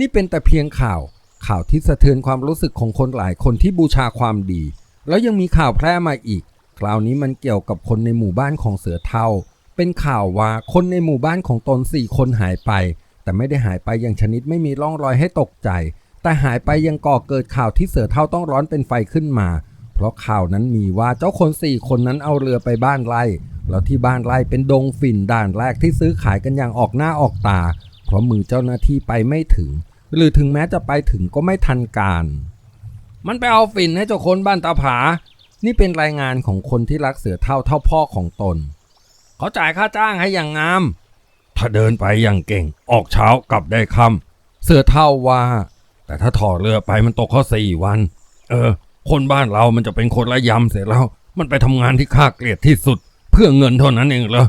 นี่เป็นแต่เพียงข่าวข่าวที่สะเทือนความรู้สึกของคนหลายคนที่บูชาความดี แล้วยังมีข่าวแพร่มาอีก คราวนี้มันเกี่ยวกับคนในหมู่บ้านของเสือเทาเป็นข่าวว่าคนในหมู่บ้านของตนสี่คนหายไป แต่ไม่ได้หายไปอย่างชนิดไม่มีร่องรอยให้ตกใจ แต่หายไปยังก่อเกิดข่าวที่เสือเทาต้องร้อนเป็นไฟขึ้นมา เพราะข่าวนั้นมีว่าเจ้าคนสี่คนนั้นเอาเรือไปบ้านไร่แล้วที่บ้านไร่เป็นดงฝิ่นด่านแรกที่ซื้อขายกันอย่างออกหน้าออกตา เพราะมือเจ้าหน้าที่ไปไม่ถึง หรือถึงแม้จะไปถึงก็ไม่ทันการ มันไปเอาฝิ่นให้เจ้าคนบ้านตาผา นี่เป็นรายงานของคนที่รักเสือเท่าเท่าพ่อของตน เขาจ่ายค่าจ้างให้อย่างงาม ถ้าเดินไปอย่างเก่ง ออกเช้ากลับได้ค่ำเสือเท่าว่า แต่ถ้าถอดเรือไปมันตกข้อสี่วัน เออ คนบ้านเรามันจะเป็นคนละยำเสียแล้ว มันไปทำงานที่ข้าเกลียดที่สุด เพื่อเงินเท่านั้นเองเหรอ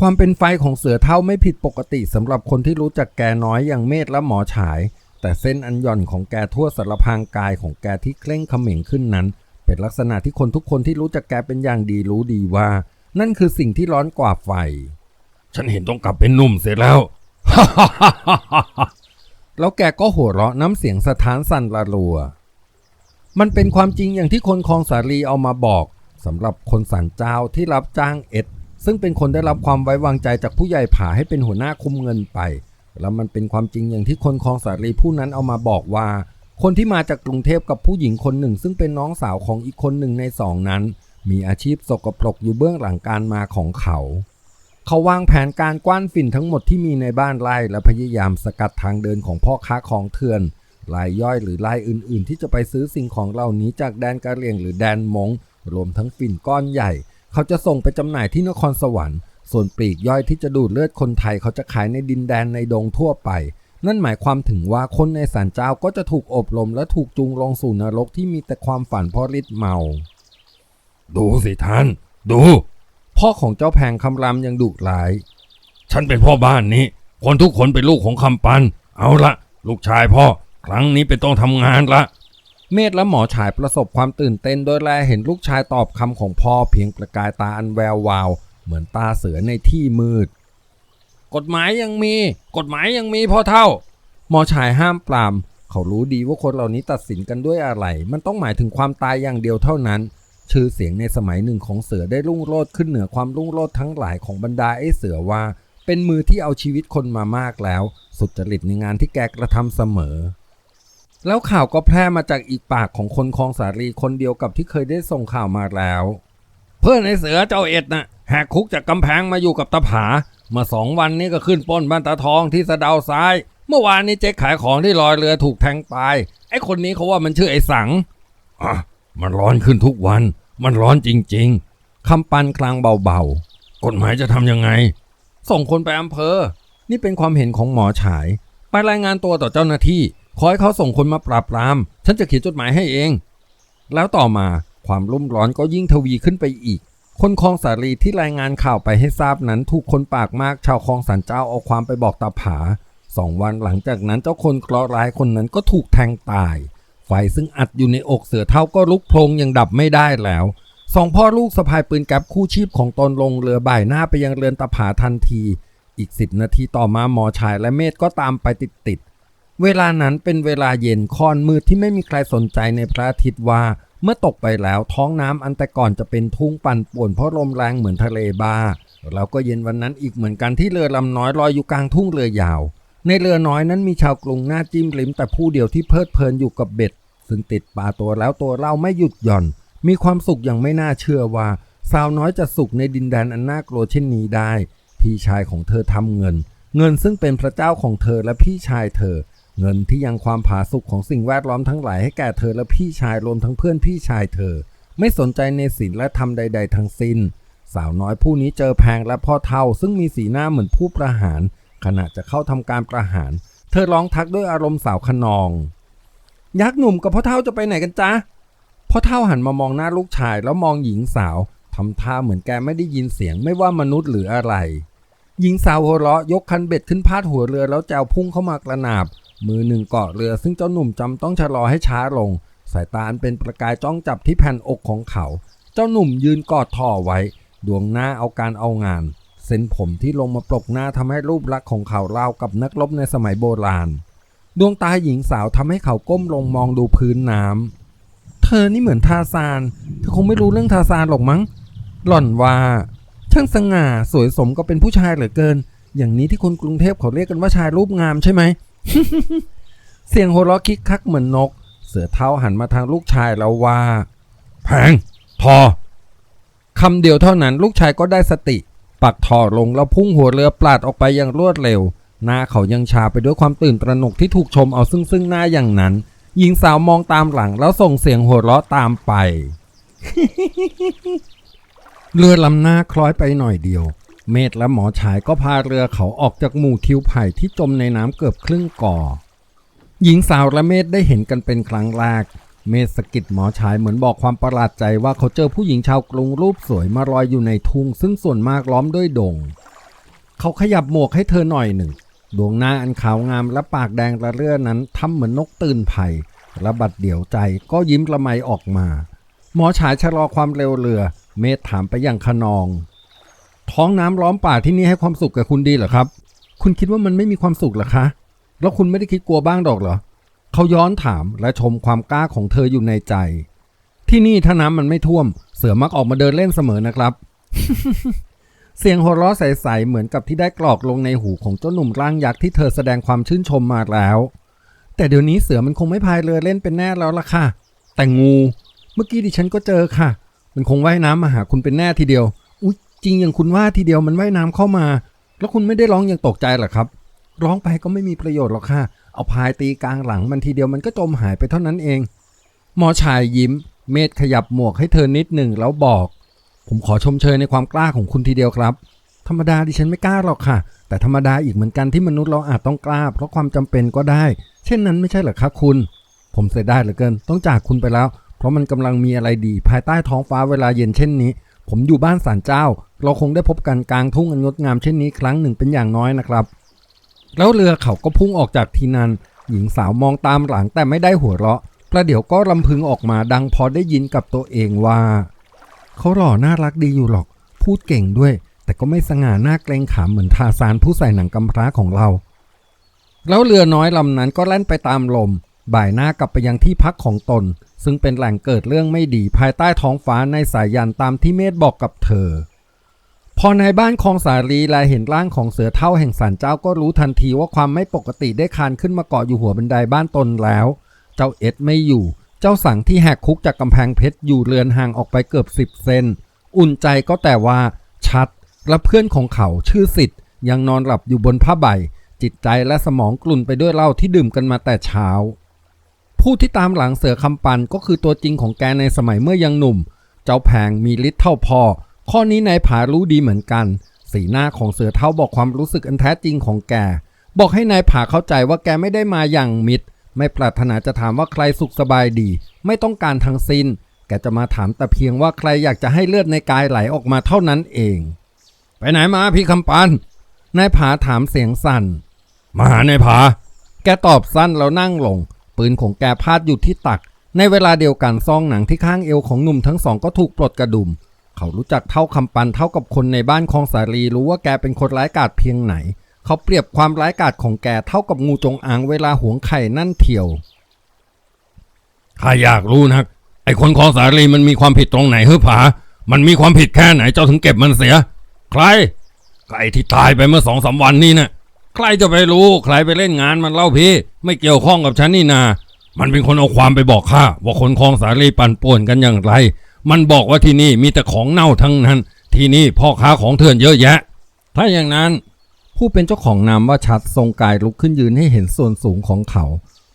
ความเป็นไฟของเสือเท่าไม่ผิดปกติสำหรับคนที่รู้จักแกน้อยอย่างเมธและหมอฉาย แต่เส้นอันหย่อนของแกทั่วสารพางกายของแกที่เคร่งเขม่งขึ้นนั้น เป็นลักษณะที่คนทุกคนที่รู้จักแกเป็นอย่างดีรู้ดีว่า นั่นคือสิ่งที่ร้อนกว่าไฟ ฉันเห็นต้องกลับเป็นหนุ่มเสียแล้ว แล้วแกก็หัวเราะน้ำเสียงสะท้านสั่นระรัว มันเป็นความจริงอย่างที่คนคลองสาลีเอามาบอกสำหรับคนสันเจ้าที่รับจ้างเอ็ด ซึ่งเป็นคนได้รับความไว้วางใจจากผู้ใหญ่ผาให้เป็นหัวหน้าคุมเงินไป แล้วมันเป็นความจริงอย่างที่คนคลองสาลีผู้นั้นเอามาบอกว่า คนที่มาจากกรุงเทพกับผู้หญิงคนหนึ่ง ซึ่งเป็นน้องสาวของอีกคนหนึ่งในสองนั้น มีอาชีพสกปรกอยู่เบื้องหลังการมาของเขา เขาวางแผนการกว้านฝิ่นทั้งหมดที่มีในบ้านไร่และพยายามสกัดทางเดินของพ่อค้าของเถื่อนรายย่อยหรือรายอื่น ๆ ที่จะไปซื้อสิ่งของเหล่านี้จากแดนกะเหรี่ยงหรือแดนมงรวมทั้งฝิ่นก้อนใหญ่ เขาจะส่งไปจำหน่ายที่นครสวรรค์ ส่วนปลีกย่อยที่จะดูดเลือดคนไทยเขาจะขายในดินแดนในดงทั่วไป นั่นหมายความถึงว่าคนในศาลเจ้าก็จะถูกอบรมและถูกจูงลงสู่นรกที่มีแต่ความฝันเพราะฤทธิ์เมา ดูสิท่าน ดู พ่อของเจ้าแพงคำรามยังดุร้าย ฉันเป็นพ่อบ้านนี้ คนทุกคนเป็นลูกของคำปัน เอาละลูกชายพ่อ ครั้งนี้เป็นต้องทำงานละ เมธและหมอฉายประสบความตื่นเต้นโดยแลเห็นลูกชายตอบคำของพ่อเพียงประกายตาอันแวววาว เหมือนตาเสือในที่มืด กฎหมายยังมี กฎหมายยังมีพ่อเท่า หมอฉายห้ามปราม เขารู้ดีว่าคนเหล่านี้ตัดสินกันด้วยอะไร มันต้องหมายถึงความตายอย่างเดียวเท่านั้น ชื่อเสียงในสมัยหนึ่งของเสือได้รุ่งโรจน์ขึ้นเหนือความรุ่งโรจน์ทั้งหลายของบรรดาไอ้เสือว่า เป็นมือที่เอาชีวิตคนมามากแล้ว สุจริตในงานที่แกกระทำเสมอ แล้วข่าวก็แพร่มาจากอีกปากของคนคลองสาลีคนเดียวกับที่เคยได้ส่งข่าวมาแล้ว เพื่อนในเสือเจ้าเอ็ดน่ะแหกคุกจากกำแพงมาอยู่กับตาผามื่อสองวันนี้ก็ขึ้นป้นบ้านตาทองที่สะดาซ้าย เมื่อวานนี้เจ๊ขายของที่ลอยเรือถูกแทงตาย ไอ้คนนี้เขาว่ามันชื่อไอ้สังอะมันร้อนขึ้นทุกวัน มันร้อนจริง ๆคำปันกลางเบาๆกฎหมายจะทำยังไง ส่งคนไปอำเภอ นี่เป็นความเห็นของหมอฉาย ไปรายงานตัวต่อเจ้าหน้าที่ ขอให้เขาส่งคนมาปราบปราม ฉันจะเขียนจดหมายให้เอง แล้วต่อมาความรุ่มร้อนก็ยิ่งทวีขึ้นไปอีก คนคลองสาลีที่รายงานข่าวไปให้ทราบนั้นถูกคนปากมากชาวคลองสันเจ้าเอาความไปบอกตาผาสองวันหลังจากนั้นเจ้าคนเคราะห์ร้ายคนนั้นก็ถูกแทงตาย ไฟซึ่งอัดอยู่ในอกเสือเท่าก็ลุกโพลงยังดับไม่ได้แล้วสองพ่อลูกสะพายปืนแก๊ปคู่ชีพของตนลงเรือบ่ายหน้าไปยังเรือนตาผาทันที อีกสิบนาทีต่อมาหมอชายและเมธก็ตามไปติดๆ เวลานั้นเป็นเวลาเย็นคอนมืดที่ไม่มีใครสนใจในพระอาทิตย์ว่า เมื่อตกไปแล้วท้องน้ำอันแต่ก่อนจะเป็นทุ่งปั่นป่วนเพราะลมแรงเหมือนทะเลบาแล้วก็เย็นวันนั้นอีกเหมือนกันที่เรือลำน้อยลอยอยู่กลางทุ่งเรือยาว ในเรือน้อยนั้นมีชาวกรุงหน้าจิ้มลิ้มแต่ผู้เดียวที่เพลิดเพลินอยู่กับเบ็ด ซึ่งติดปลาตัวแล้วตัวเล่าไม่หยุดหย่อน มีความสุขอย่างไม่น่าเชื่อว่าสาวน้อยจะสุขในดินแดนอันน่ากลัวเช่นนี้ได้ พี่ชายของเธอทำเงิน เงินซึ่งเป็นพระเจ้าของเธอและพี่ชายเธอ เงินที่ยังความผาสุกของสิ่งแวดล้อมทั้งหลายให้แก่เธอและพี่ชายรวมทั้งเพื่อนพี่ชายเธอ ไม่สนใจในศีลและธรรมใด ๆ ทั้งสิ้น สาวน้อยผู้นี้เจอแพงและพ่อเท่า ซึ่งมีสีหน้าเหมือนผู้ประหาร ขณะจะเข้าทำการประหาร เธอร้องทักด้วยอารมณ์สาวขนอง ยักษ์หนุ่มกับพ่อเท่าจะไปไหนกันจ๊ะพ่อเท่าหันมามองหน้าลูกชายแล้วมองหญิงสาวทำท่าเหมือนแกไม่ได้ยินเสียงไม่ว่ามนุษย์หรืออะไร หญิงสาวหัวเราะยกคันเบ็ดขึ้นพาดหัวเรือแล้วแจวพุ่งเข้ามากระนาบ มือหนึ่งเกาะเรือซึ่งเจ้าหนุ่มจำต้องชะลอให้ช้าลง สายตาอันเป็นประกายจ้องจับที่แผ่นอกของเขา เจ้าหนุ่มยืนกอดท่อไว้ ดวงหน้าเอาการเอางาน เส้นผมที่ลงมาปลกหน้าทำให้รูปลักษณ์ของเขาเล่าวกับนักรบในสมัยโบราณ ดวงตาหญิงสาวทำให้เขาก้มลงมองดูพื้นน้ำเธอนี่เหมือนทาซานเธอคงไม่รู้เรื่องทาซานหรอกมั้ง หล่อนว่าช่างสง่าสวยสมก็เป็นผู้ชายเหลือเกิน อย่างนี้ที่คนกรุงเทพเขาเรียกกันว่าชายรูปงามใช่ไหม เสียงหัวเราะคิกคักเหมือนนก เสือเท้าหันมาทางลูกชายแล้วว่า แพงทอคำเดียวเท่านั้นลูกชายก็ได้สติ ปักทอลงแล้วพุ่งหัวเรือปลาดออกไปอย่างรวดเร็ว หน้าเขายังชาไปด้วยความตื่นตระหนกที่ถูกชมเอาซึ่งซึ่งหน้าอย่างนั้น หญิงสาวมองตามหลังแล้วส่งเสียงหัวเราะตามไป เรือลำหน้าคล้อยไปหน่อยเดียว เมธและหมอชายก็พาเรือเขาออกจากหมู่ทิวไผ่ที่จมในน้ำเกือบครึ่งก่อ หญิงสาวและเมธได้เห็นกันเป็นครั้งแรก เมธสะกิดหมอชายเหมือนบอกความประหลาดใจว่าเขาเจอผู้หญิงชาวกรุงรูปสวยมาลอยอยู่ในทุ่งซึ่งส่วนมากล้อมด้วยดง เขาขยับหมวกให้เธอหน่อยหนึ่ง ดวงหน้าอันขาวงามและปากแดงระเรื่อนั้นทำเหมือนนกตื่นไผ่ระบัดเดี่ยวใจก็ยิ้มละไมออกมา หมอฉายชะลอความเร็วเรือ เมธถามไปอย่างขนอง ท้องน้ำล้อมป่าที่นี่ให้ความสุขกับคุณดีเหรอครับ คุณคิดว่ามันไม่มีความสุขหรอคะ แล้วคุณไม่ได้คิดกลัวบ้างดอกเหรอเขาย้อนถามและชมความกล้าของเธออยู่ในใจ ที่นี่ถ้าน้ำมันไม่ท่วม เสือมักออกมาเดินเล่นเสมอนะครับ เสียงหัวเราะใสๆเหมือนกับที่ได้กรอกลงในหูของเจ้าหนุ่มร่างยักษ์ที่เธอแสดงความชื่นชมมาแล้ว แต่เดี๋ยวนี้เสือมันคงไม่พายเรือเล่นเป็นแน่แล้วล่ะค่ะ แต่งู เมื่อกี้ดิฉันก็เจอค่ะ มันคงว่ายน้ำมาหาคุณเป็นแน่ทีเดียว จริงอย่างคุณว่าทีเดียวมันว่ายน้ำเข้ามา แล้วคุณไม่ได้ร้องอย่างตกใจหรอครับ ร้องไปก็ไม่มีประโยชน์หรอกค่ะ เอาพายตีกลางหลังมันทีเดียวมันก็จมหายไปเท่านั้นเอง หมอชายยิ้ม เมธขยับหมวกให้เธอนิดหนึ่งแล้วบอก ผมขอชมเชยในความกล้าของคุณทีเดียวครับ ธรรมดาดิฉันไม่กล้าหรอกค่ะ แต่ธรรมดาอีกเหมือนกันที่มนุษย์เราอาจต้องกล้า เพราะความจำเป็นก็ได้ เช่นนั้นไม่ใช่หรอคะคุณ ผมเสียดายเหลือเกิน ต้องจากคุณไปแล้ว เพราะมันกำลังมีอะไรดี ภายใต้ท้องฟ้าเวลาเย็นเช่นนี้ ผมอยู่บ้านศาลเจ้า เราคงได้พบกันกลางทุ่งอันงดงามเช่นนี้ครั้งหนึ่งเป็นอย่างน้อยนะครับ แล้วเรือเขาก็พุ่งออกจากที่นั้นหญิงสาวมองตามหลังแต่ไม่ได้หัวเราะประเดี๋ยวก็ลำพึงออกมาดังพอได้ยินกับตัวเองว่า เขาหล่อน่ารักดีอยู่หรอก พูดเก่งด้วย แต่ก็ไม่สง่าหน้าเกรงขามเหมือนทาซานผู้ใส่หนังกำพร้าของเรา แล้วเรือน้อยลำนั้นก็แล่นไปตามลม บ่ายหน้ากลับไปยังที่พักของตน ซึ่งเป็นแหล่งเกิดเรื่องไม่ดีภายใต้ท้องฟ้าในสายยันตามที่เมธบอกกับเธอ พอในบ้านคลองสาลีแลเห็นร่างของเสือเท่าแห่งสันเจ้าก็รู้ทันทีว่าความไม่ปกติได้คานขึ้นมาเกาะอยู่หัวบันไดบ้านตนแล้ว เจ้าเอ็ดไม่อยู่ เจ้าสังที่แหกคุกจากกำแพงเพชรอยู่เรือนห่างออกไปเกือบสิบเซนอุ่นใจก็แต่ว่าชัดและเพื่อนของเขาชื่อสิทธิ์ยังนอนหลับอยู่บนผ้าใบจิตใจและสมองกลุ่นไปด้วยเหล้าที่ดื่มกันมาแต่เช้า ผู้ที่ตามหลังเสือคำปันก็คือตัวจริงของแกในสมัยเมื่อยังหนุ่ม เจ้าแผงมีฤทธิ์เท่าพ่อข้อนี้นายผารู้ดีเหมือนกัน สีหน้าของเสือเท่าบอกความรู้สึกอันแท้จริงของแก บอกให้นายผาเข้าใจว่าแกไม่ได้มาอย่างมิตร ไม่ปรารถนาจะถามว่าใครสุขสบายดี ไม่ต้องการทั้งสิ้น แกจะมาถามแต่เพียงว่าใครอยากจะให้เลือดในกายไหลออกมาเท่านั้นเอง ไปไหนมาพี่คำปันนายผาถามเสียงสั่นมาหานายผา แกตอบสั้นแล้วนั่งลง ปืนของแกพาดอยู่ที่ตัก ในเวลาเดียวกันซองหนังที่ข้างเอวของหนุ่มทั้งสองก็ถูกปลดกระดุม เขารู้จักเท่าคำปันเท่ากับคนในบ้านคองสาลีรู้ว่าแกเป็นคนร้ายกาจเพียงไหน เขาเปรียบความร้ายกาจของแกเท่ากับงูจงอางเวลาหวงไข่นั่นเที่ยวข้าอยากรู้นะไอ้คนของสาลีมันมีความผิดตรงไหนเฮ้อผา มันมีความผิดแค่ไหนเจ้าถึงเก็บมันเสีย ใครใครที่ตายไปเมื่อสองสามวันนี้นะ่ะ ใครจะไปรู้ใครไปเล่นงานมันเล่าพี่ ไม่เกี่ยวข้องกับฉันนี่นามันเป็นคนเอาความไปบอกข้าว่าคนคลองสาลีปั่นป่วนกันอย่างไร มันบอกว่าที่นี่มีแต่ของเน่าทั้งนั้น ที่นี่พ่อค้าของเถื่อนเยอะแยะ ถ้าอย่างนั้น ผู้เป็นเจ้าของนามว่าชัดทรงกายลุกขึ้นยืนให้เห็นส่วนสูงของเขา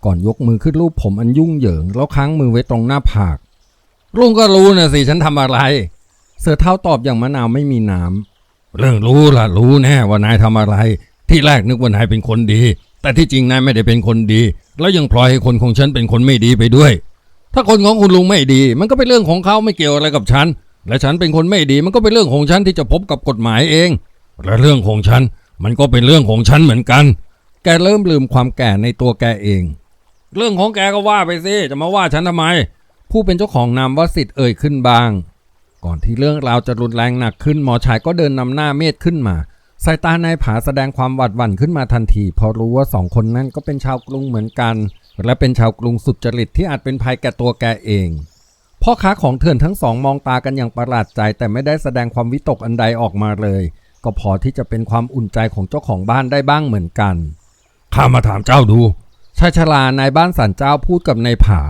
ก่อนยกมือขึ้นรูปผมอันยุ่งเหยิง แล้วค้างมือไว้ตรงหน้าผากลุงก็รู้นะสิฉันทำอะไร เสือเท้าตอบอย่างมะนาวไม่มีน้ำเรื่องรู้ล่ะรู้แน่ว่านายทำอะไร ที่แรกนึกว่านายเป็นคนดี แต่ที่จริงนายไม่ได้เป็นคนดี แล้วยังปล่อยให้คนของฉันเป็นคนไม่ดีไปด้วย ถ้าคนของคุณลุงไม่ดี มันก็เป็นเรื่องของเขาไม่เกี่ยวอะไรกับฉัน และฉันเป็นคนไม่ดี มันก็เป็นเรื่องของฉันที่จะพบกับกฎหมายเอง และเรื่องของฉัน มันก็เป็นเรื่องของฉันเหมือนกัน แกเริ่มลืมความแก่ในตัวแกเอง เรื่องของแกก็ว่าไปสิจะมาว่าฉันทำไม ผู้เป็นเจ้าของนามวสิทธิ์เอ่ยขึ้นบาง ก่อนที่เรื่องราวจะรุนแรงหนักขึ้นหมอชายก็เดินนำหน้าเมธขึ้นมา สายตานายผาแสดงความหวาดหวั่นขึ้นมาทันทีเพราะรู้ว่าสองคนนั้นก็เป็นชาวกรุงเหมือนกัน และเป็นชาวกรุงสุดจริตที่อาจเป็นภัยแก่ตัวแกเองพ่อค้าของเถื่อนทั้งสองมองตากันอย่างประหลาดใจ แต่ไม่ได้แสดงความวิตกอันใดออกมาเลย ก็พอที่จะเป็นความอุ่นใจของเจ้าของบ้านได้บ้างเหมือนกันข้ามาถามเจ้าดูชายชรานายบ้านสันเจ้าพูดกับนายผา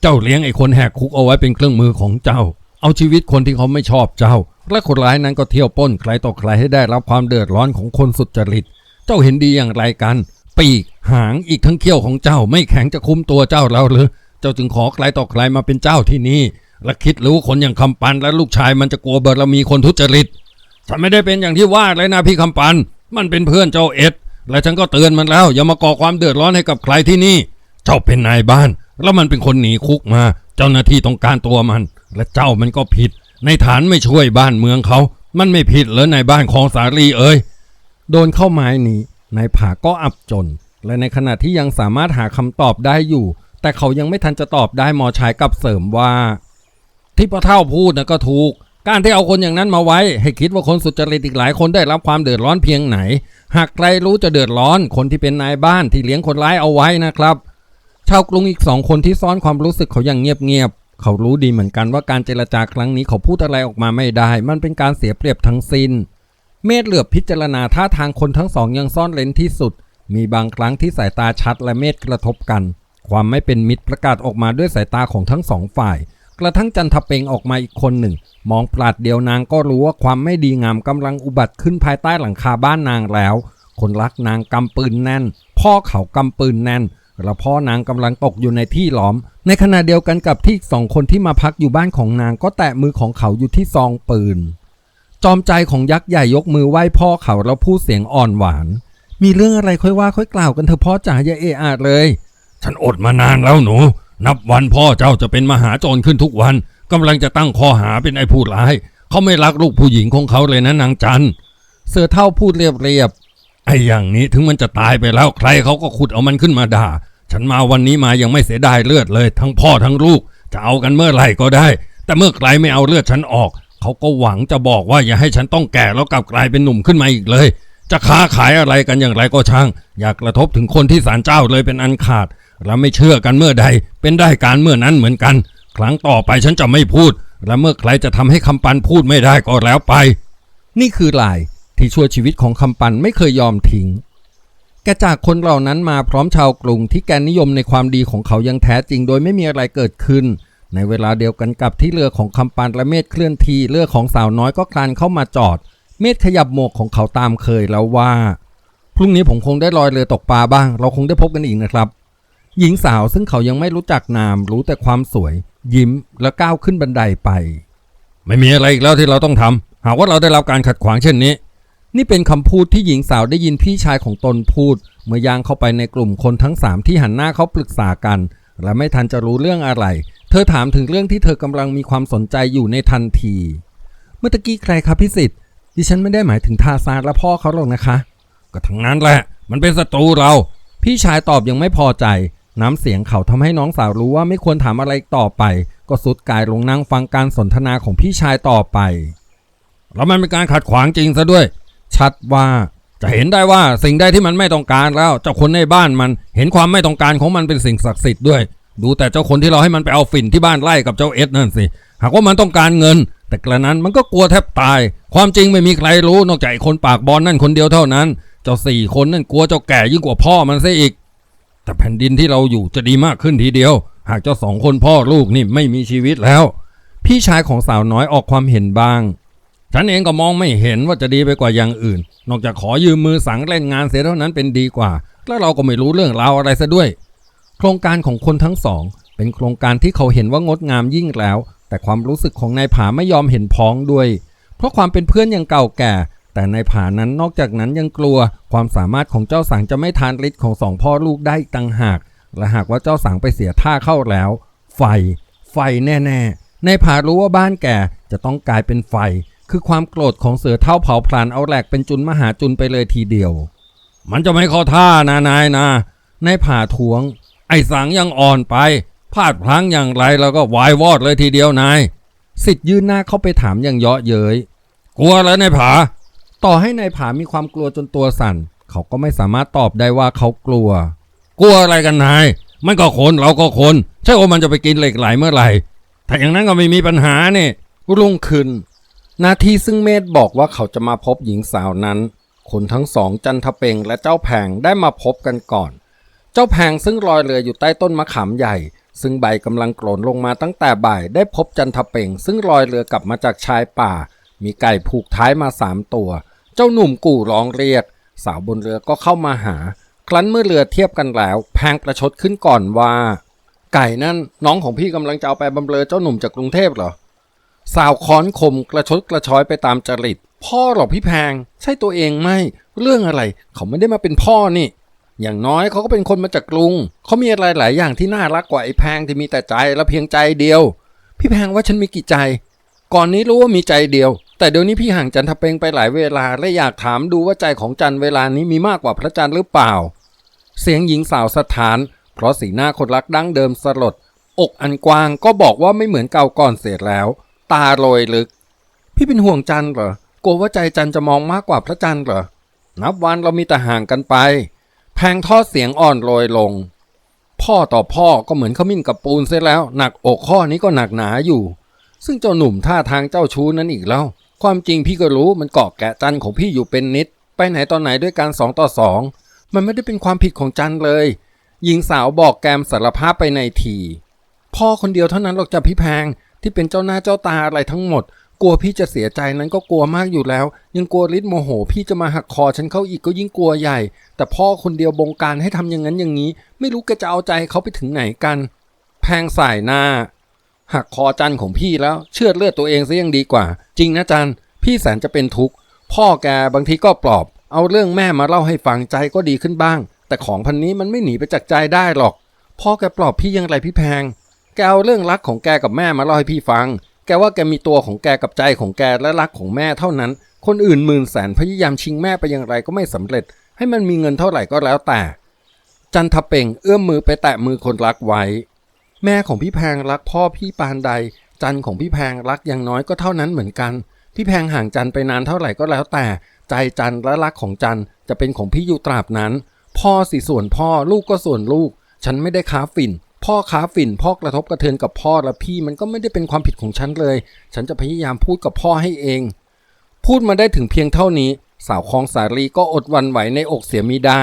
เจ้าเลี้ยงไอ้คนแหกคุกเอาไว้เป็นเครื่องมือของเจ้า เอาชีวิตคนที่เขาไม่ชอบเจ้า และคนร้ายนั้นก็เที่ยวป้นใครต่อใครให้ได้รับความเดือดร้อนของคนสุดจริต เจ้าเห็นดีอย่างไรกัน ปีกหางอีกทั้งเขี้ยวของเจ้าไม่แข็งจะคุ้มตัวเจ้าแล้วหรือ เจ้าจึงขอใครต่อใครมาเป็นเจ้าที่นี่ และคิดรือว่าคนอย่างคำปันและลูกชายมันจะกลัวบารมีคนทุจริตฉันไม่ได้เป็นอย่างที่ว่าเลยนะพี่คำปัน มันเป็นเพื่อนเจ้าเอ็ด และฉันก็เตือนมันแล้ว อย่ามาก่อความเดือดร้อนให้กับใครที่นี่ เจ้าเป็นนายบ้าน แล้วมันเป็นคนหนีคุกมา เจ้าหน้าที่ต้องการตัวมัน และเจ้ามันก็ผิด ในฐานไม่ช่วยบ้านเมืองเขา มันไม่ผิดเหรอในบ้านของสาลีเอ้ยโดนเข้าไม้นี้นายผาก็อับจน และในขณะที่ยังสามารถหาคำตอบได้อยู่ แต่เขายังไม่ทันจะตอบได้หมอชายกลับเสริมว่า ที่พ่อเท่าพูดนะก็ถูก การที่เอาคนอย่างนั้นมาไว้ ให้คิดว่าคนสุจริตอีกหลายคนได้รับความเดือดร้อนเพียงไหน หากใครรู้จะเดือดร้อนคนที่เป็นนายบ้านที่เลี้ยงคนร้ายเอาไว้นะครับ ชาวกรุงอีกสองคนที่ซ่อนความรู้สึกเขาอย่างเงียบๆ เขารู้ดีเหมือนกันว่าการเจรจาครั้งนี้เขาพูดอะไรออกมาไม่ได้ มันเป็นการเสียเปรียบทั้งสิ้น เมธเหลือบพิจารณาท่าทางคนทั้งสองยังซ่อนเลนที่สุด มีบางครั้งที่สายตาชัดและเมธกระทบกัน ความไม่เป็นมิตรประกาศออกมาด้วยสายตาของทั้งสองฝ่าย กระทั่งจันทเปงออกมาอีกคนหนึ่ง มองปราดเดียวนางก็รู้ว่าความไม่ดีงามกำลังอุบัติขึ้นภายใต้หลังคาบ้านนางแล้ว คนรักนางกำปืนแน่น พ่อเขากำปืนแน่น และพ่อนางกำลังตกอยู่ในที่หลอม ในขณะเดียวกันกับที่สองคนที่มาพักอยู่บ้านของนางก็แตะมือของเขาอยู่ที่ซองปืน จอมใจของยักษ์ใหญ่ยกมือไหว้พ่อเขาแล้วพูดเสียงอ่อนหวาน มีเรื่องอะไรค่อยว่าค่อยกล่าวกันเถอะพ่อจ๋าอย่าเอะอะเลย ฉันอดมานานแล้วหนู นับวันพ่อเจ้าจะเป็นมหาโจรขึ้นทุกวันกำลังจะตั้งข้อหาเป็นไอ้ผู้ร้าย เขาไม่รักลูกผู้หญิงของเขาเลยนะนางจันเสือเท่าพูดเรียบ อ้อย่างนี้ถึงมันจะตายไปแล้วใครเขาก็ขุดเอามันขึ้นมาด่า ฉันมาวันนี้มายังไม่เสียดายเลือดเลย ทั้งพ่อทั้งลูก จะเอากันเมื่อไหร่ก็ได้ แต่เมื่อใครไม่เอาเลือดฉันออก เขาก็หวังจะบอกว่าอย่าให้ฉันต้องแก่แล้วกลับกลายเป็นหนุ่มขึ้นมาอีกเลย จะค้าขายอะไรกันอย่างไรก็ช่าง อยากกระทบถึงคนที่ศาลเจ้าเลยเป็นอันขาดและไม่เชื่อกันเมื่อใด เป็นได้การเมื่อนั้นเหมือนกัน ครั้งต่อไปฉันจะไม่พูด และเมื่อใครจะทำให้คำปันพูดไม่ได้ก็แล้วไป นี่คือลาย ที่ช่วยชีวิตของคำปันไม่เคยยอมทิ้ง แกจากคนเหล่านั้นมาพร้อมชาวกรุงที่แกนิยมในความดีของเขายังแท้จริง โดยไม่มีอะไรเกิดขึ้น ในเวลาเดียวกันกับที่เรือของคำปันและเมธเคลื่อนที่เรือของสาวน้อยก็คลานเข้ามาจอด เมธขยับหมวกของเขาตามเคยแล้วว่าพรุ่งนี้ผมคงได้ลอยเรือตกปลาบ้าง เราคงได้พบกันอีกนะครับ หญิงสาวซึ่งเขายังไม่รู้จักนาม รู้แต่ความสวย ยิ้มแล้วก้าวขึ้นบันไดไป ไม่มีอะไรอีกแล้วที่เราต้องทำหากว่าเราได้รับการขัดขวางเช่นนี้ นี่เป็นคำพูดที่หญิงสาวได้ยินพี่ชายของตนพูด เมื่อย่างเข้าไปในกลุ่มคนทั้งสามที่หันหน้าเขาปรึกษากัน และไม่ทันจะรู้เรื่องอะไร เธอถามถึงเรื่องที่เธอกำลังมีความสนใจอยู่ในทันที เมื่อตะกี้ใครครับพี่สิทธิ์ดิฉันไม่ได้หมายถึงทาซานและพ่อเขาหรอกนะคะ ก็ทั้งนั้นแหละ มันเป็นศัตรูเรา พี่ชายตอบยังไม่พอใจ น้ำเสียงเขาทำให้น้องสาวรู้ว่าไม่ควรถามอะไรต่อไป ก็สุดกายลงนั่งฟังการสนทนาของพี่ชายต่อไป แล้วมันเป็นการขัดขวางจริงซะด้วย ชัดว่าจะเห็นได้ว่าสิ่งใดที่มันไม่ต้องการแล้ว เจ้าคนในบ้านมันเห็นความไม่ต้องการของมันเป็นสิ่งศักดิ์สิทธิ์ด้วย ดูแต่เจ้าคนที่เราให้มันไปเอาฝิ่นที่บ้านไล่กับเจ้าเอ็ดนั่นสิหากว่ามันต้องการเงิน แต่กระนั้นมันก็กลัวแทบตาย ความจริงไม่มีใครรู้นอกจากไอ้คนปากบอลนั่นคนเดียวเท่านั้น เจ้าสี่คนนั่นกลัวเจ้าแก่ยิ่งกว่าพ่อมันซะอีก แต่แผ่นดินที่เราอยู่จะดีมากขึ้นทีเดียว หากเจ้าสองคนพ่อลูกนี่ไม่มีชีวิตแล้ว พี่ชายของสาวน้อยออกความเห็นบ้าง ฉันเองก็มองไม่เห็นว่าจะดีไปกว่าอย่างอื่น นอกจากขอยืมมือสังเล่นงานเสียเท่านั้นเป็นดีกว่า แล้วเราก็ไม่รู้เรื่องราวอะไรซะด้วย โครงการของคนทั้งสอง เป็นโครงการที่เขาเห็นว่างดงามยิ่งแล้ว แต่ความรู้สึกของนายผาไม่ยอมเห็นพ้องด้วย เพราะความเป็นเพื่อนยังเก่าแก่ แต่นายผานั้นนอกจากนั้นยังกลัว ความสามารถของเจ้าสังจะไม่ทานฤทธิ์ของสองพ่อลูกได้ต่างหาก และหากว่าเจ้าสังไปเสียท่าเข้าแล้ว ไฟ ไฟแน่ๆนายผารู้ว่าบ้านแก่จะต้องกลายเป็นไฟ คือความโกรธของเสือเท่าเผาพลานเอาแหลกเป็นจุนมหาจุนไปเลยทีเดียว มันจะไม่เข้าท่านะนายนะนายผาทวง ไอ้สังยังอ่อนไปพลาดพลั้งอย่างไรแล้วก็วายวอดเลยทีเดียวนายสิทธิ์ยื่นหน้าเข้าไปถามอย่างเยาะเย้ยกลัวแล้วนายผา ต่อให้นายผามีความกลัวจนตัวสั่น เขาก็ไม่สามารถตอบได้ว่าเขากลัว กลัวอะไรกันนาย มันก็คนเราก็คน ใช่ว่ามันจะไปกินเหล็กไหลเมื่อไหร่ ถ้าอย่างนั้นก็ไม่มีปัญหาเนี่ยรุ่งขึ้น นาทีซึ่งเมธบอกว่าเขาจะมาพบหญิงสาวนั้น คนทั้งสองจันทเปงและเจ้าแพงได้มาพบกันก่อน เจ้าแพงซึ่งลอยเรืออยู่ใต้ต้นมะขามใหญ่ ซึ่งใบกำลังโกรนลงมาตั้งแต่บ่ายได้พบจันทเปงซึ่งลอยเรือกลับมาจากชายป่า มีไก่ผูกท้ายมาสามตัว เจ้าหนุ่มกู่ร้องเรียก สาวบนเรือก็เข้ามาหา ครั้นเมื่อเรือเทียบกันแล้วแพงประชดขึ้นก่อนว่า ไก่นั่นน้องของพี่กำลังจะเอาไปบำเรอเจ้าหนุ่มจากกรุงเทพเหรอ สาวค้อนคมกระชดกระชอยไปตามจริต พ่อหรอพี่แพง ใช่ตัวเองไหมเรื่องอะไร เขาไม่ได้มาเป็นพ่อนี่ อย่างน้อยเขาก็เป็นคนมาจากกรุง เขามีอะไรหลายอย่างที่น่ารักกว่าไอ้แพงที่มีแต่ใจและเพียงใจเดียว พี่แพงว่าฉันมีกี่ใจ ก่อนนี้รู้ว่ามีใจเดียว แต่เดี๋ยวนี้พี่ห่างจันทเปงไปหลายเวลาและอยากถามดูว่าใจของจันเวลานี้มีมากกว่าพระจันทร์หรือเปล่า เสียงหญิงสาวสถาน เพราะสีหน้าคนรักดั้งเดิมสลด อกอันกว้างก็บอกว่าไม่เหมือนเก่าก่อนเสียแล้ว ตาโรยลึก พี่เป็นห่วงจันเหรอกลัวว่าใจจันจะมองมากกว่าพระจันเหรอ นับวันเรามีแต่ห่างกันไป แพงทอดเสียงอ่อนโรยลง พ่อต่อพ่อก็เหมือนขมิ้นกับปูนเสียแล้ว หนักอกข้อนี้ก็หนักหนาอยู่ ซึ่งเจ้าหนุ่มท่าทางเจ้าชู้นั้นอีกแล้ว ความจริงพี่ก็รู้มันเกาะแกะจันของพี่อยู่เป็นนิด ไปไหนตอนไหนด้วยกันสองต่อสอง มันไม่ได้เป็นความผิดของจันเลย หญิงสาวบอกแกมสารภาพไปในทีพ่อคนเดียวเท่านั้นหรอกจ้ะพี่แพง ที่เป็นเจ้าหน้าเจ้าตาอะไรทั้งหมด กลัวพี่จะเสียใจนั้นก็กลัวมากอยู่แล้ว ยังกลัวฤทธิ์โมโห พี่จะมาหักคอฉันเข้าอีกก็ยิ่งกลัวใหญ่ แต่พ่อคนเดียวบงการให้ทำอย่างนั้นอย่างนี้ ไม่รู้แกจะเอาใจเขาไปถึงไหนกัน แพงสายหน้า หักคอจันของพี่แล้วเชือเลือดตัวเองซะยังดีกว่า จริงนะจันพี่แสนจะเป็นทุกข์พ่อแกบางทีก็ปลอบ เอาเรื่องแม่มาเล่าให้ฟังใจก็ดีขึ้นบ้าง แต่ของพันนี้มันไม่หนีไปจากใจได้หรอก พ่อแกปลอบพี่ยังไรพี่แพง แกเอาเรื่องรักของแกกับแม่มาเล่าให้พี่ฟัง แกว่าแกมีตัวของแกกับใจของแกและรักของแม่เท่านั้น คนอื่นหมื่นแสนพยายามชิงแม่ไปอย่างไรก็ไม่สำเร็จ ให้มันมีเงินเท่าไหร่ก็แล้วแต่ จันทเป่งเอื้อมมือไปแตะมือคนรักไว้ แม่ของพี่แพงรักพ่อพี่ปานใด จันของพี่แพงรักอย่างน้อยก็เท่านั้นเหมือนกัน พี่แพงห่างจันไปนานเท่าไหร่ก็แล้วแต่ ใจจันและรักของจันจะเป็นของพี่อยู่ตราบนั้น พ่อสิส่วนพ่อลูกก็ส่วนลูก ฉันไม่ได้ค้าฝิ่น พ่อค้าฝิ่นพ่อกระทบกระเทือนกับพ่อและพี่มันก็ไม่ได้เป็นความผิดของฉันเลย ฉันจะพยายามพูดกับพ่อให้เอง พูดมาได้ถึงเพียงเท่านี้ สาวคลองสาลีก็อดวันไหวในอกเสียมิได้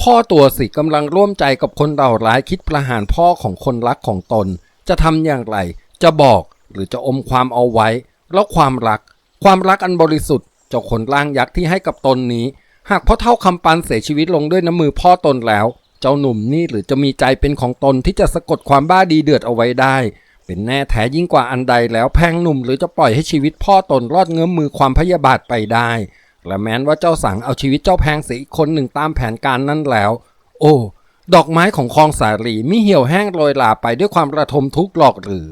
พ่อตัวสิกำลังร่วมใจกับคนเหล่าร้ายคิดประหารพ่อของคนรักของตน จะทำอย่างไร จะบอกหรือจะอมความเอาไว้ แล้วความรัก ความรักอันบริสุทธิ์เจ้าคนร่างยักษ์ที่ให้กับตนนี้ หากพ่อเท่าคำปันเสียชีวิตลงด้วยน้ำมือพ่อตนแล้ว เจ้าหนุ่มนี่หรือจะมีใจเป็นของตนที่จะสะกดความบ้าดีเดือดเอาไว้ได้ เป็นแน่แท้ยิ่งกว่าอันใดแล้วแพงหนุ่มหรือจะปล่อยให้ชีวิตพ่อตนรอดเงื้อมมือความพยาบาทไปได้ และแม้นว่าเจ้าสังเอาชีวิตเจ้าแพงเสียอีกคนหนึ่งตามแผนการนั้นแล้ว โอ้ ดอกไม้ของคลองสาลีมิเหี่ยวแห้งโรยลาไปด้วยความระทมทุกข์หลอกหรือ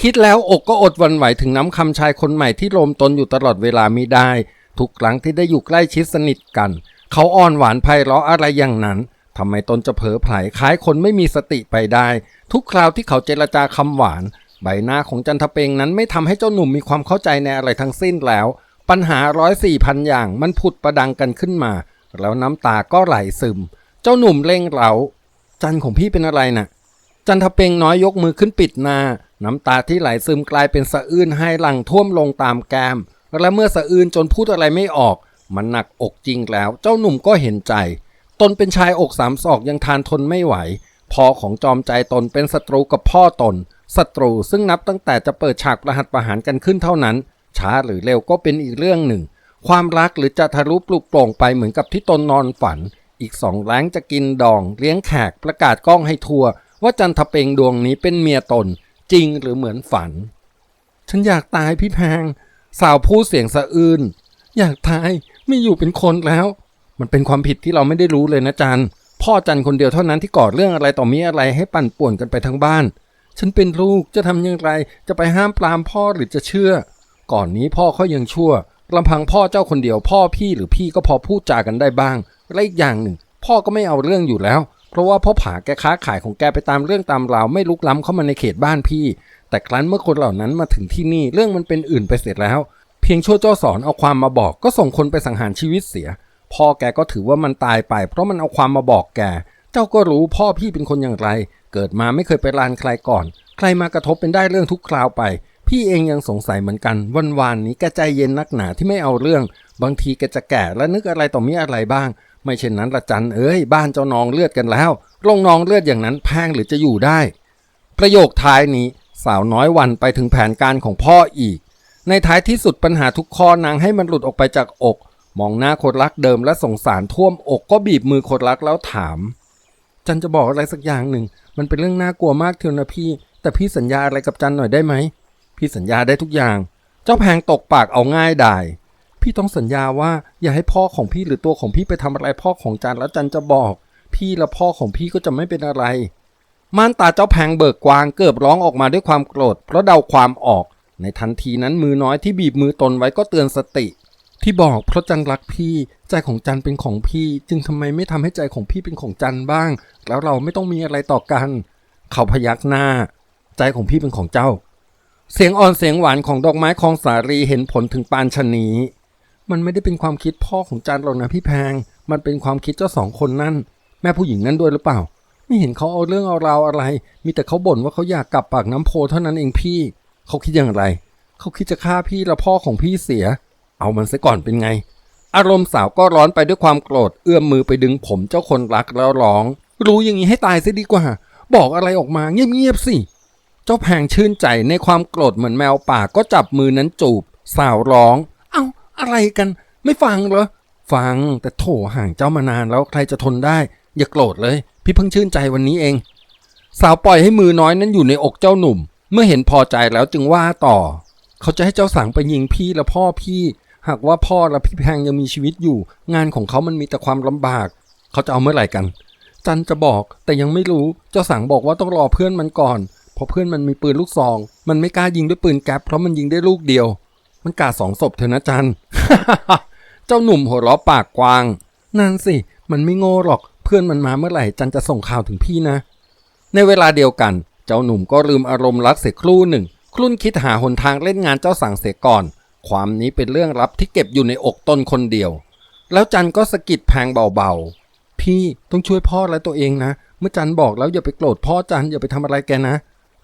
คิดแล้วอกก็อดวันไหวถึงน้ำคำชายคนใหม่ที่โลมตนอยู่ตลอดเวลามิได้ ทุกครั้งที่ได้อยู่ใกล้ชิดสนิทกัน เขาอ่อนหวานไพเราะอะไรอย่างนั้น ทำไมตนจะเผลอไผลคล้ายคนไม่มีสติไปได้ ทุกคราวที่เขาเจรจาคำหวาน ใบหน้าของจันทเปงนั้นไม่ทำให้เจ้าหนุ่มมีความเข้าใจในอะไรทั้งสิ้นแล้ว ปัญหาร้อยสี่พันอย่างมันผุดประดังกันขึ้นมา แล้วน้ำตาก็ไหลซึม เจ้าหนุ่มเร่งเร้าจันของพี่เป็นอะไรน่ะ จันทเปงน้อยยกมือขึ้นปิดหน้า น้ำตาที่ไหลซึมกลายเป็นสะอื้นให้หลังท่วมลงตามแก้มและเมื่อสะอื้นจนพูดอะไรไม่ออก มันหนักอกจริงแล้ว เจ้าหนุ่มก็เห็นใจ ตนเป็นชายอกสามศอกยังทานทนไม่ไหวพ่อของจอมใจตนเป็นศัตรูกับพ่อตนศัตรูซึ่งนับตั้งแต่จะเปิดฉากประหัตประหารกันขึ้นเท่านั้น ช้าหรือเร็วก็เป็นอีกเรื่องหนึ่ง ความรักหรือจะทะลุปลุกโปร่งไปเหมือนกับที่ตนนอนฝัน อีกสองแล้งจะกินดอง เลี้ยงแขกประกาศกล้องให้ทัวว่าจันทเปงดวงนี้เป็นเมียตน จริงหรือเหมือนฝัน ฉันอยากตายพี่แพง สาวพูดเสียงสะอื้นอยากตายไม่อยู่เป็นคนแล้ว มันเป็นความผิดที่เราไม่ได้รู้เลยนะจันพ่อจันคนเดียวเท่านั้นที่ก่อเรื่องอะไรต่อมีอะไรให้ปั่นป่วนกันไปทั้งบ้าน ฉันเป็นลูกจะทำอย่างไร จะไปห้ามปรามพ่อหรือจะเชื่อ ก่อนนี้พ่อเขายังชั่วลำพังพ่อเจ้าคนเดียวพ่อพี่หรือพี่ก็พอพูดจากันได้บ้างและอีกอย่างหนึ่ง พ่อก็ไม่เอาเรื่องอยู่แล้ว เพราะว่าพ่อผาแกค้าขายของแกไปตามเรื่องตามราวไม่ลุกล้ำเข้ามาในเขตบ้านพี่ แต่ครั้นเมื่อคนเหล่านั้นมาถึงที่นี่เรื่องมันเป็นอื่นไปเสร็จแล้ว เพียงชั่วเจ้าสอนเอาความมาบอกก็ส่งคนไปสังหารชีวิตเสีย พ่อแกก็ถือว่ามันตายไป เพราะมันเอาความมาบอกแก เจ้าก็รู้พ่อพี่เป็นคนอย่างไร เกิดมาไม่เคยไปลานใครก่อน ใครมากระทบเป็นได้เรื่องทุกคราวไป พี่เองยังสงสัยเหมือนกัน วันวานนี้แกใจเย็นนักหนาที่ไม่เอาเรื่อง บางทีแกจะแก่และนึกอะไรต่อมีอะไรบ้าง ไม่เช่นนั้นละจันเอ้ยบ้านเจ้านองเลือดกันแล้วลงนองเลือดอย่างนั้นแพงหรือจะอยู่ได้ ประโยคท้ายนี้สาวน้อยวันไปถึงแผนการของพ่ออีก ในท้ายที่สุดปัญหาทุกข้อนางให้มันหลุดออกไปจากอก มองหน้าคนรักเดิมและสงสารท่วมอกก็บีบมือคนรักแล้วถาม จันจะบอกอะไรสักอย่างหนึ่ง มันเป็นเรื่องน่ากลัวมากเทียวนะพี่ แต่พี่สัญญาอะไรกับจันหน่อยได้ไหม พี่สัญญาได้ทุกอย่าง เจ้าแพงตกปากเอาง่ายได้พี่ต้องสัญญาว่าอย่าให้พ่อของพี่หรือตัวของพี่ไปทำอะไรพ่อของจันแล้วจันจะบอก พี่และพ่อของพี่ก็จะไม่เป็นอะไรม่านตาเจ้าแพงเบิกกวางเกือบร้องออกมาด้วยความโกรธเพราะเดาความออก ในทันทีนั้นมือน้อยที่บีบมือตนไว้ก็เตือนสติ ที่บอกเพราะจันรักพี่ ใจของจันเป็นของพี่ จึงทำไมไม่ทำให้ใจของพี่เป็นของจันบ้าง แล้วเราไม่ต้องมีอะไรต่อกัน เขาพยักหน้า ใจของพี่เป็นของเจ้า เสียงอ่อนเสียงหวานของดอกไม้ของสารีเห็นผลถึงปานชะนีมันไม่ได้เป็นความคิดพ่อของจันหรอกนะพี่แพง มันเป็นความคิดเจ้าสองคนนั่น แม่ผู้หญิงนั่นด้วยหรือเปล่า ไม่เห็นเขาเอาเรื่องเอาราวอะไร มีแต่เขาบ่นว่าเขาอยากกลับปากน้ำโพเท่านั้นเองพี่ เขาคิดอย่างไร เขาคิดจะฆ่าพี่และพ่อของพี่เสีย เอามันซะก่อนเป็นไง อารมณ์สาวก็ร้อนไปด้วยความโกรธ เอื้อมมือไปดึงผมเจ้าคนรักแล้วร้อง รู้อย่างนี้ให้ตายซะดีกว่า บอกอะไรออกมาเงียบๆสิ เจ้าแพงชื่นใจในความโกรธเหมือนแมวป่าก็จับมือนั้นจูบ สาวร้อง เอ้าอะไรกัน ไม่ฟังเหรอ ฟังแต่โถห่างเจ้ามานานแล้วใครจะทนได้ อย่าโกรธเลย พี่เพิ่งชื่นใจวันนี้เอง สาวปล่อยให้มือน้อยนั้นอยู่ในอกเจ้าหนุ่ม เมื่อเห็นพอใจแล้วจึงว่าต่อ เขาจะให้เจ้าสังไปยิงพี่และพ่อพี่ หากว่าพ่อและพี่แพงยังมีชีวิตอยู่ งานของเขามันมีแต่ความลำบาก เขาจะเอาเมื่อไหร่กัน จันจะบอกแต่ยังไม่รู้ เจ้าสังบอกว่าต้องรอเพื่อนมันก่อนเพราะเพื่อนมันมีปืนลูกซอง มันไม่กล้ายิงด้วยปืนแก๊ปเพราะมันยิงได้ลูกเดียว มันกาสองศพเถอะนะจันเจ้าหนุ่มหัวเราะปากกว้างนั่นสิ มันไม่โง่หรอก เพื่อนมันมาเมื่อไหร่จันจะส่งข่าวถึงพี่นะ ในเวลาเดียวกัน เจ้าหนุ่มก็ลืมอารมณ์รักเสียครู่หนึ่งครุ่นคิดหาหนทางเล่นงานเจ้าสั่งเสียก่อน ความนี้เป็นเรื่องลับที่เก็บอยู่ในอกตนคนเดียว แล้วจันก็สะกิดแพงเบาๆ พี่ต้องช่วยพ่อและตัวเองนะ เมื่อจันบอกแล้วอย่าไปโกรธพ่อจันอย่าไปทำอะไรแกนะ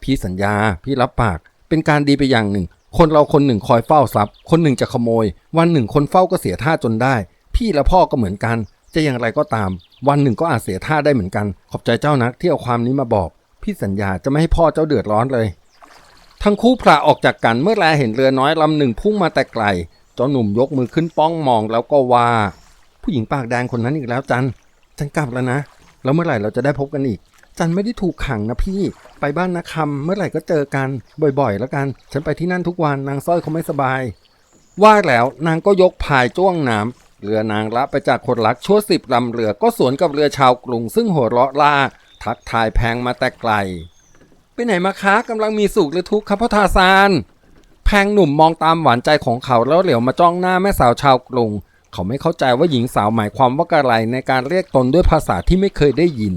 พี่สัญญา พี่รับปาก เป็นการดีไปอย่างหนึ่ง คนเราคนหนึ่งคอยเฝ้าทรัพย์ คนหนึ่งจะขโมย วันหนึ่งคนเฝ้าก็เสียท่าจนได้ พี่และพ่อก็เหมือนกัน จะอย่างไรก็ตาม วันหนึ่งก็อาจเสียท่าได้เหมือนกัน ขอบใจเจ้านักที่เอาความนี้มาบอก พี่สัญญาจะไม่ให้พ่อเจ้าเดือดร้อนเลย ทั้งคู่พระออกจากกันเมื่อแลเห็นเรือน้อยลำหนึ่งพุ่งมาแต่ไกลเจ้าหนุ่มยกมือขึ้นป้องมองแล้วก็ว่า ผู้หญิงปากแดงคนนั้นอีกแล้วจันจันกลับแล้วนะ แล้วเมื่อไหร่เราจะได้พบกันอีก จันไม่ได้ถูกขังนะพี่ ไปบ้านนาคำเมื่อไหร่ก็เจอกัน บ่อยๆ แล้วกัน ฉันไปที่นั่นทุกวันนางสร้อยเขาไม่สบาย ว่าแล้วนางก็ยกพายจ้วงน้ำเรือนางละไปจากคนรักชั่วสิบลำเรือก็สวนกับเรือชาวกรุง ซึ่งหัวเราะล่าทักทายแพงมาแต่ไกล ไปไหนมาคะกำลังมีสุขหรือทุกข์ครับพ่อทาซาน แพงหนุ่มมองตามหวานใจของเขาแล้วเหลียวมาจ้องหน้าแม่สาวชาวกรุง เขาไม่เข้าใจว่าหญิงสาวหมายความว่าอะไรในการเรียกตนด้วยภาษาที่ไม่เคยได้ยิน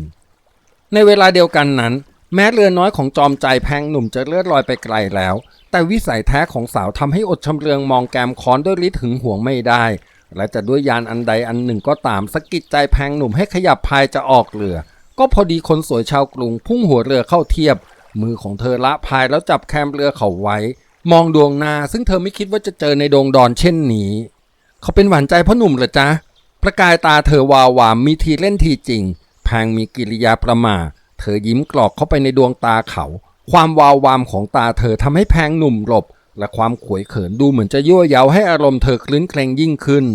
ในเวลาเดียวกันนั้น แม้เรือน้อยของจอมใจแพงหนุ่มจะเลื่อนลอยไปไกลแล้ว แต่วิสัยแท้ของสาวทำให้อดชำเลืองมองแกมค้อนด้วยฤทธิ์หึงหวงไม่ได้ และจะด้วยยานอันใดอันหนึ่งก็ตามสะกิดใจแพงหนุ่มให้ขยับพายจะออกเรือ ก็พอดีคนสวยชาวกรุงพุ่งหัวเรือเข้าเทียบ มือของเธอละพายแล้วจับแคมเรือเขาไว้ มองดวงนาซึ่งเธอไม่คิดว่าจะเจอในดวงดอนเช่นนี้ เขาเป็นหวานใจพ่อหนุ่มเหรอจ๊ะประกายตาเธอวาววามมีทีเล่นทีจริงแพงมีกิริยาประมาเธอยิ้มกรอกเข้าไปในดวงตาเขา ความวาววามของตาเธอทำให้แพงหนุ่มหลบ และความขวยเขินดูเหมือนจะยั่วเย้าให้อารมณ์เธอคลื้นเครงยิ่งขึ้น